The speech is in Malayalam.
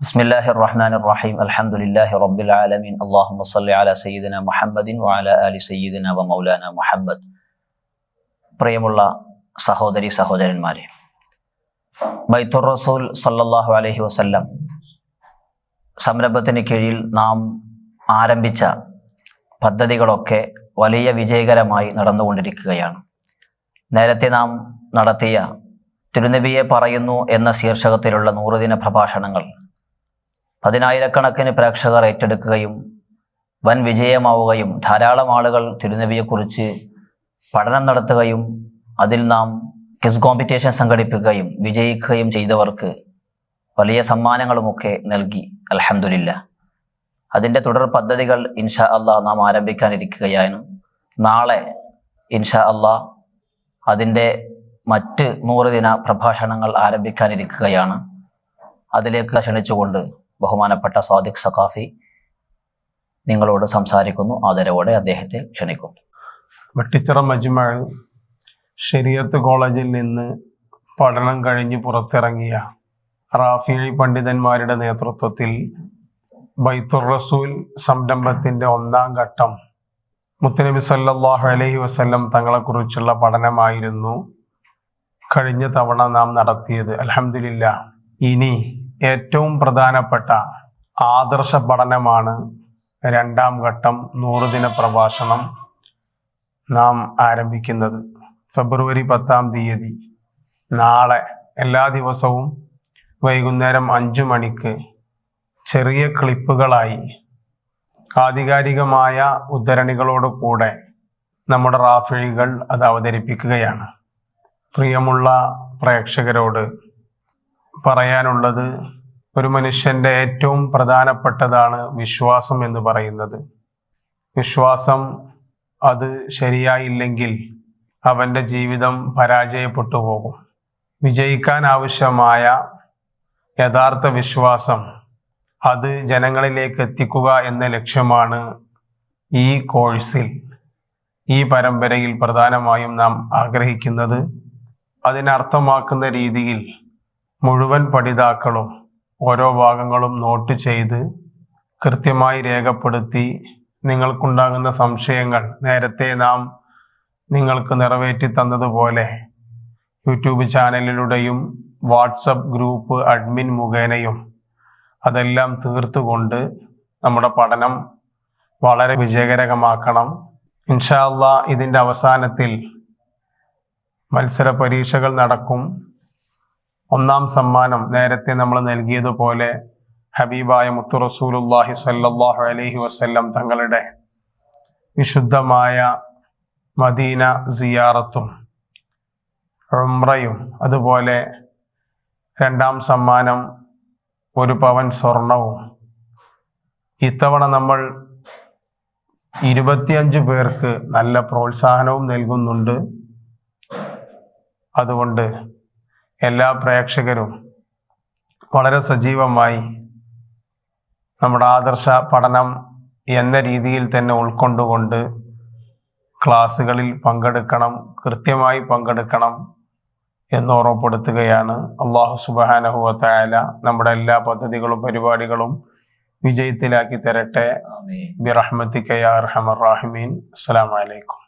بسم الله الرحمن الرحيم الحمد لله رب العالمين اللهم صل على سيدنا محمد وعلى آل سيدنا ومولانا محمد പ്രിയമുള്ള സഹോദരി സഹോദരന്മാരെ ബൈത്തുർ റസൂൽ സല്ലല്ലാഹു അലൈഹി വസല്ലം സംരംഭത്തിന് കീഴിൽ നാം ആരംഭിച്ച പദ്ധതികളൊക്കെ വലിയ വിജയകരമായി നടന്നുകൊണ്ടിരിക്കുകയാണ് നേരത്തെ നാം നടത്തിയ തിരുനബിയെ പറയുന്നു എന്ന ശീർഷകത്തിലുള്ള നൂറുദിന പ്രഭാഷണങ്ങൾ പതിനായിരക്കണക്കിന് പ്രേക്ഷകർ ഏറ്റെടുക്കുകയും വൻ വിജയമാവുകയും ധാരാളം ആളുകൾ തിരുനബിയെക്കുറിച്ച് പഠനം നടത്തുകയും അതിൽ നാം ക്വിസ് കോമ്പറ്റീഷൻ സംഘടിപ്പിക്കുകയും വിജയിക്കുകയും ചെയ്തവർക്ക് വലിയ സമ്മാനങ്ങളുമൊക്കെ നൽകി. അലഹമില്ല അതിന്റെ തുടർ പദ്ധതികൾ ഇൻഷാ അള്ളാഹ് നാം ആരംഭിക്കാനിരിക്കുകയാണ്. നാളെ ഇൻഷാ അള്ളാഹ് അതിന്റെ മറ്റ് നൂറ് ദിന പ്രഭാഷണങ്ങൾ ആരംഭിക്കാനിരിക്കുകയാണ്. അതിലേക്ക് ക്ഷണിച്ചുകൊണ്ട് ബഹുമാനപ്പെട്ട സാദിഖ് സഖാഫി നിങ്ങളോട് സംസാരിക്കുന്നു. ആദരവോടെ അദ്ദേഹത്തെ ക്ഷണിക്കുന്നു. വെട്ടിച്ചിറ മജ്മ ഷെരിയത്ത് കോളേജിൽ നിന്ന് പഠനം കഴിഞ്ഞ് പുറത്തിറങ്ങിയ റാഫി പണ്ഡിതന്മാരുടെ നേതൃത്വത്തിൽ ബൈത്തുർ റസൂൽ സംരംഭത്തിന്റെ ഒന്നാം ഘട്ടം മുത്തനബി സല്ലാഹു അലഹി വസ്ല്ലം തങ്ങളെക്കുറിച്ചുള്ള പഠനമായിരുന്നു. കഴിഞ്ഞ തവണ നാം നടത്തിയത്. അലഹമില്ല ഇനി ഏറ്റവും പ്രധാനപ്പെട്ട ആദർശ പഠനമാണ് രണ്ടാം ഘട്ടം നൂറുദിന പ്രഭാഷണം നാം ആരംഭിക്കുന്നത്. ഫെബ്രുവരി പത്താം തീയതി നാളെ എല്ലാ ദിവസവും വൈകുന്നേരം അഞ്ചു മണിക്ക് ചെറിയ ക്ലിപ്പുകളായി ആധികാരികമായ ഉദ്ധരണികളോട് കൂടെ നമ്മുടെ റാഫിഴികൾ അത് അവതരിപ്പിക്കുകയാണ്. പ്രിയമുള്ള പ്രേക്ഷകരോട് പറയാനുള്ളത് ഒരു മനുഷ്യന്റെ ഏറ്റവും പ്രധാനപ്പെട്ടതാണ് വിശ്വാസം എന്ന് പറയുന്നത്. വിശ്വാസം അത് ശരിയായില്ലെങ്കിൽ അവന്റെ ജീവിതം പരാജയപ്പെട്ടു പോകും. വിജയിക്കാൻ ആവശ്യമായ യഥാർത്ഥ വിശ്വാസം അത് ജനങ്ങളിലേക്ക് എത്തിക്കുക എന്ന ലക്ഷ്യമാണ് ഈ കോഴ്സിൽ ഈ പരമ്പരയിൽ പ്രധാനമായും നാം ആഗ്രഹിക്കുന്നത്. അതിനർത്ഥമാക്കുന്ന രീതിയിൽ മുഴുവൻ പഠിതാക്കളും ഓരോ ഭാഗങ്ങളും നോട്ട് ചെയ്ത് കൃത്യമായി രേഖപ്പെടുത്തി നിങ്ങൾക്കുണ്ടാകുന്ന സംശയങ്ങൾ നേരത്തെ നാം നിങ്ങൾക്ക് നിറവേറ്റി തന്നതുപോലെ യൂട്യൂബ് ചാനലിലൂടെയും വാട്സപ്പ് ഗ്രൂപ്പ് അഡ്മിൻ മുഖേനയും അതെല്ലാം തീർത്തുകൊണ്ട് നമ്മുടെ പഠനം വളരെ വിജയകരമാക്കണം. ഇൻഷാല്ല ഇതിന്റെ അവസാനത്തിൽ മത്സര പരീക്ഷകൾ നടക്കും. ഒന്നാം സമ്മാനം നേരത്തെ നമ്മൾ നൽകിയതുപോലെ ഹബീബായ മുത്തു റസൂലുല്ലാഹി സല്ലാഹു അലഹി വസല്ലം തങ്ങളുടെ വിശുദ്ധമായ മദീന സിയാറത്തും ഉംറയും അതുപോലെ രണ്ടാം സമ്മാനം ഒരു പവൻ സ്വർണവും. ഇത്തവണ നമ്മൾ ഇരുപത്തിയഞ്ച് പേർക്ക് നല്ല പ്രോത്സാഹനവും നൽകുന്നുണ്ട്. അതുകൊണ്ട് എല്ലാ പ്രേക്ഷകരും വളരെ സജീവമായി നമ്മുടെ ആദർശ പഠനം എന്ന രീതിയിൽ തന്നെ ഉൾക്കൊണ്ടുകൊണ്ട് ക്ലാസ്സുകളിൽ പങ്കെടുക്കണം കൃത്യമായി പങ്കെടുക്കണം എന്ന് ഓർമ്മപ്പെടുത്തുകയാണ്. അള്ളാഹു സുബാനഹുവത്തായ നമ്മുടെ എല്ലാ പദ്ധതികളും പരിപാടികളും വിജയത്തിലാക്കി തരട്ടെ. ബിറഹ്മത്തിക്കയ അർഹമർ റാഹിമീൻ. അസ്സലാമലൈക്കും